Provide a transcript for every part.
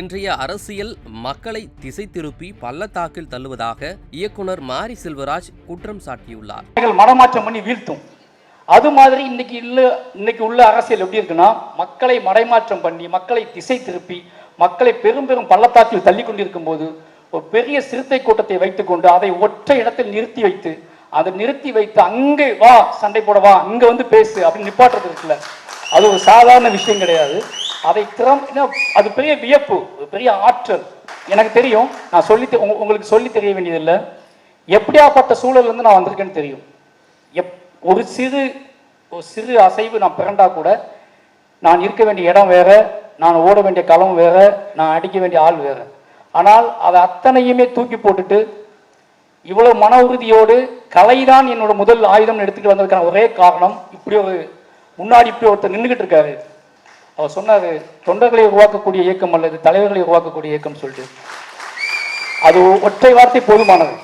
இன்றைய அரசியல் மக்களை திசை திருப்பி பள்ளத்தாக்கில் தள்ளுவதாக இயக்குனர் மாரி செல்வராஜ் குற்றம் சாட்டியுள்ளார். மடமாற்றம் பண்ணி வீழ்த்தும். அது மாதிரி இன்னைக்கு இல்ல இன்னைக்கு உள்ள அரசியல் எப்படி இருக்குன்னா மக்களை மடைமாற்றம் பண்ணி மக்களை திசை திருப்பி மக்களை பெரும் பெரும் பள்ளத்தாக்கில் தள்ளி கொண்டிருக்கும் போது ஒரு பெரிய சிறுத்தை கூட்டத்தை வைத்துக்கொண்டு அதை ஒற்றை இடத்தில் நிறுத்தி வைத்து அதை நிறுத்தி வைத்து அங்கே வா சண்டை போட வா இங்க வந்து பேசு அப்படின்னு நிப்பாட்டுறது இருக்குல்ல. அது ஒரு சாதாரண விஷயம் கிடையாது. அதை திறம் என்ன, அது பெரிய வியப்பு ஒரு பெரிய ஆற்றல். எனக்கு தெரியும் நான் சொல்லி தெ- உங்களுக்கு சொல்லி தெரிய வேண்டியதில்லை. எப்படியாப்பட்ட சூழல்ல இருந்து நான் வந்திருக்கேன்னு தெரியும். எப் ஒரு சிறு ஒரு சிறு அசைவு நான் பிறண்டா கூட நான் இருக்க வேண்டிய இடம் வேற நான் ஓட வேண்டிய களம் வேற நான் அடிக்க வேண்டிய ஆள் வேற. ஆனால் அதை அத்தனையுமே தூக்கி போட்டுட்டு இவ்வளவு மன உறுதியோடு கலைதான் என்னோட முதல் ஆயுதம் எடுத்துகிட்டு வந்ததுக்கான ஒரே காரணம் இப்படி ஒரு முன்னாடி இப்படி ஒருத்தர் நின்றுகிட்டு இருக்காரு. அவர் சொன்னார் தொண்டர்களை உருவாக்கக்கூடிய இயக்கம் அல்லது தலைவர்களை உருவாக்கக்கூடிய இயக்கம் சொல்லிட்டு. அது ஒற்றை வார்த்தை போதுமானது.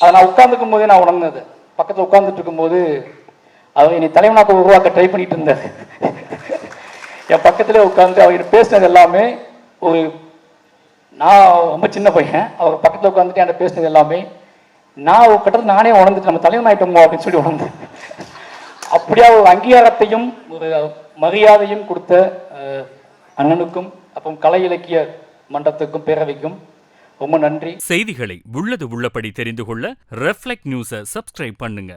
அதை நான் உட்கார்ந்துக்கும் போதே நான் உணர்ந்தது. பக்கத்தில் உட்கார்ந்துட்டு இருக்கும்போது அவர் என்னை தலைவனாக்க உருவாக்க ட்ரை பண்ணிட்டு இருந்தார். என் பக்கத்தில் உட்காந்து அவர் பேசினது எல்லாமே ஒரு நான் ரொம்ப சின்ன பையன் அவர் பக்கத்தில் உட்காந்துட்டு என்கிட்ட பேசினது எல்லாமே நான் ஒரு கட்டத்தில் நானே உணர்ந்துட்டு நம்ம தலைவன் ஆகிட்டோமோ அப்படின்னு சொல்லி உணர்ந்தேன். அப்படியா ஒரு அங்கீகாரத்தையும் ஒரு மரியாதையும் கொடுத்த அண்ணனுக்கும் அப்புறம் கலை இலக்கிய மன்றத்துக்கும் பேரவைக்கும் ரொம்ப நன்றி. செய்திகளை உள்ளது உள்ளபடி தெரிந்து கொள்ள ரெஃப்ளெக்ட் நியூஸை சப்ஸ்கிரைப் பண்ணுங்க.